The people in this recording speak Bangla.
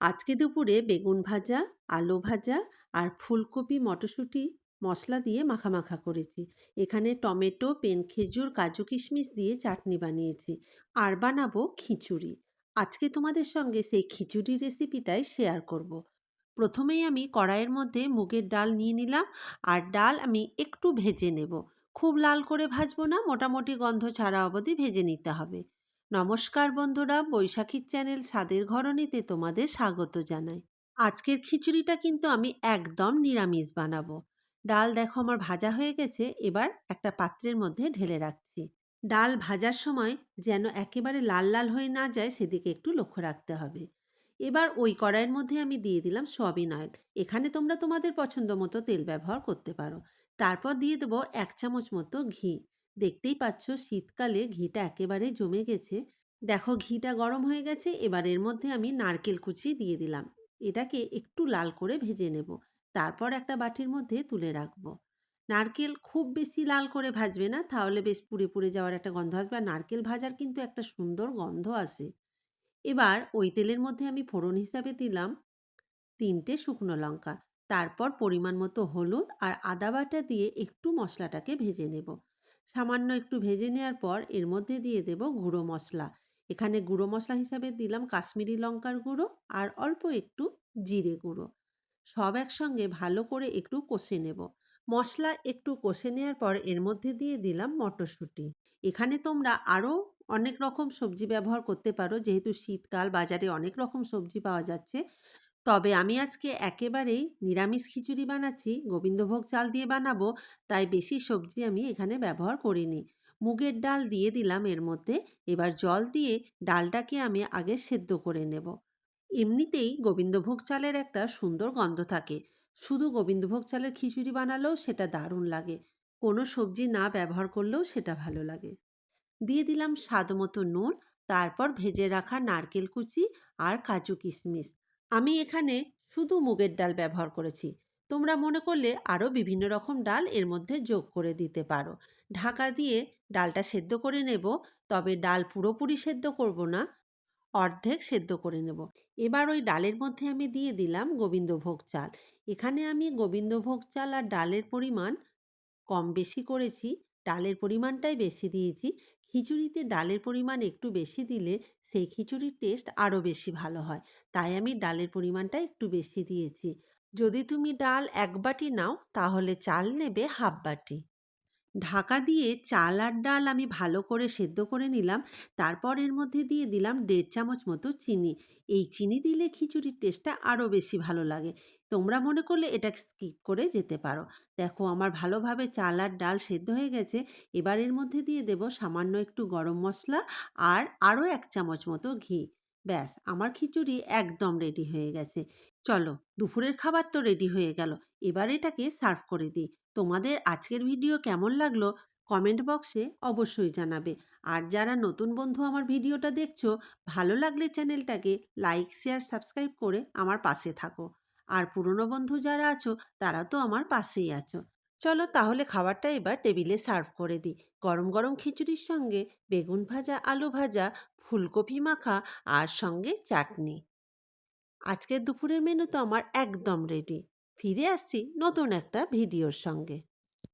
আজকে দুপুরে বেগুন ভাজা, আলু ভাজা আর ফুলকপি মটরশুঁটি মশলা দিয়ে মাখামাখা করেছি। এখানে টমেটো, পেন খেজুর কাজু কিশমিশ দিয়ে চাটনি বানিয়েছি। আর বানাবো খিচুড়ি। আজকে তোমাদের সঙ্গে সেই খিচুড়ি রেসিপিটাই শেয়ার করব। প্রথমেই আমি কড়াইয়ের মধ্যে মুগের ডাল নিয়ে নিলাম আর ডাল আমি একটু ভেজে নেব। খুব লাল করে ভাজবো না মোটামুটি গন্ধ ছাড়া অবধি ভেজে নিতে হবে। নমস্কার বন্ধুরা বৈশাখীর চ্যানেল স্বাদের ঘরণীতে তোমাদের স্বাগত জানাই। আজকের খিচুড়িটা কিন্তু আমি একদম নিরামিষ বানাবো। ডাল দেখো আমার ভাজা হয়ে গেছে, এবার একটা পাত্রের মধ্যে ঢেলে রাখছি। ডাল ভাজার সময় যেন একেবারে লাল লাল হয়ে না যায়, সেদিকে একটু লক্ষ্য রাখতে হবে। এবার ওই কড়াইয়ের মধ্যে আমি দিয়ে দিলাম সয়াবিন অয়েল। এখানে তোমরা তোমাদের পছন্দ মতো তেল ব্যবহার করতে পারো। তারপর দিয়ে দেবো এক চামচ মতো ঘি। দেখতেই পাচ্ছ শীতকালে ঘিটা একেবারে জমে গেছে। দেখো ঘিটা গরম হয়ে গেছে, এবার এর মধ্যে আমি নারকেল কুচি দিয়ে দিলাম। এটাকে একটু লাল করে ভেজে নেব। তারপর একটা বাটির মধ্যে তুলে রাখব। নারকেল খুব বেশি লাল করে ভাজবে না, তাহলে বেশ পুড়ে পুড়ে যাওয়ার একটা গন্ধ আসবে। আর নারকেল ভাজার কিন্তু একটা সুন্দর গন্ধ আসে। এবার ওই তেলের মধ্যে আমি ফোড়ন হিসাবে দিলাম তিনটে শুকনো লঙ্কা। তারপর পরিমাণ মতো হলুদ আর আদা বাটা দিয়ে একটু মশলাটাকে ভেজে নেব। সামান্য একটু ভেজে নেওয়ার পর এর মধ্যে দিয়ে দেব গুঁড়ো মশলা। এখানে গুঁড়ো মশলা হিসাবে দিলাম কাশ্মীরি লঙ্কার গুঁড়ো আর অল্প একটু জিরে গুঁড়ো। সব একসঙ্গে ভালো করে একটু কষে নেব। মশলা একটু কষে নেওয়ার পর এর মধ্যে দিয়ে দিলাম মটরশুঁটি। এখানে তোমরা আরও অনেক রকম সবজি ব্যবহার করতে পারো, যেহেতু শীতকাল বাজারে অনেক রকম সবজি পাওয়া যাচ্ছে। তবে আমি আজকে একেবারেই নিরামিষ খিচুড়ি বানাচ্ছি, গোবিন্দভোগ চাল দিয়ে বানাবো, তাই বেশি সবজি আমি এখানে ব্যবহার করিনি। মুগের ডাল দিয়ে দিলাম এর মধ্যে, এবার জল দিয়ে ডালটাকে আমি আগে সেদ্ধ করে নেব। এমনিতেই গোবিন্দভোগ চালের একটা সুন্দর গন্ধ থাকে। শুধু গোবিন্দভোগ চালের খিচুড়ি বানালেও সেটা দারুণ লাগে। কোনো সবজি না ব্যবহার করলেও সেটা ভালো লাগে। দিয়ে দিলাম স্বাদ মতো নুন, তারপর ভেজে রাখা নারকেল কুচি আর কাজু কিশমিশ। আমি এখানে শুধু মুগের ডাল ব্যবহার করেছি। তোমরা মনে করলে আরও বিভিন্ন রকম ডাল এর মধ্যে যোগ করে দিতে পারো। ঢাকা দিয়ে ডালটা সেদ্ধ করে নেব, তবে ডাল পুরোপুরি সেদ্ধ করব না, অর্ধেক সেদ্ধ করে নেব। এবার ওই ডালের মধ্যে আমি দিয়ে দিলাম গোবিন্দভোগ চাল। এখানে আমি গোবিন্দভোগ চাল আর ডালের পরিমাণ কম বেশি করেছি, ডালের পরিমাণটাই বেশি দিয়েছি। খিচুড়িতে ডালের পরিমাণ একটু বেশি দিলে সেই খিচুড়ির টেস্ট আরও বেশি ভালো হয়। তাই আমি ডালের পরিমাণটা একটু বেশি দিয়েছি। যদি তুমি ডাল এক বাটি নাও, তাহলে চাল নেবে হাফ বাটি। ঢাকা দিয়ে চাল আর ডাল আমি ভালো করে সেদ্ধ করে নিলাম। তারপর এর মধ্যে দিয়ে দিলাম দেড় চামচ মতো চিনি। এই চিনি দিলে খিচুড়ির টেস্টটা আরও বেশি ভালো লাগে। তোমরা মনে করলে এটা স্কিপ করে যেতে পারো। দেখো আমার ভালোভাবে চাল আর ডাল সেদ্ধ হয়ে গেছে। এবার এর মধ্যে দিয়ে দেব সামান্য একটু গরম মশলা আর আরও এক চামচ মতো ঘি। ব্যাস, আমার খিচুড়ি একদম রেডি হয়ে গেছে। চলো, দুপুরের খাবার তো রেডি হয়ে গেল। এবার এটাকে সার্ভ করে দিই। তোমাদের আজকের ভিডিও কেমন লাগল কমেন্ট বক্সে অবশ্যই জানাবে। আর যারা নতুন বন্ধু আমার ভিডিওটা দেখছ, ভালো লাগলে চ্যানেলটাকে লাইক, শেয়ার, সাবস্ক্রাইব করে আমার পাশে থাকো। আর পুরনো বন্ধু যারা আছো, তারা তো আমার পাশেই আছো। চলো তাহলে খাবারটা এবার টেবিলে সার্ভ করে দিই। গরম গরম খিচুড়ির সঙ্গে বেগুন ভাজা, আলু ভাজা, ফুলকপি মাখা আর সঙ্গে চাটনি। আজকের দুপুরের মেনু তো আমার একদম রেডি ফিরে আসছি নতুন একটা ভিডিওর সঙ্গে।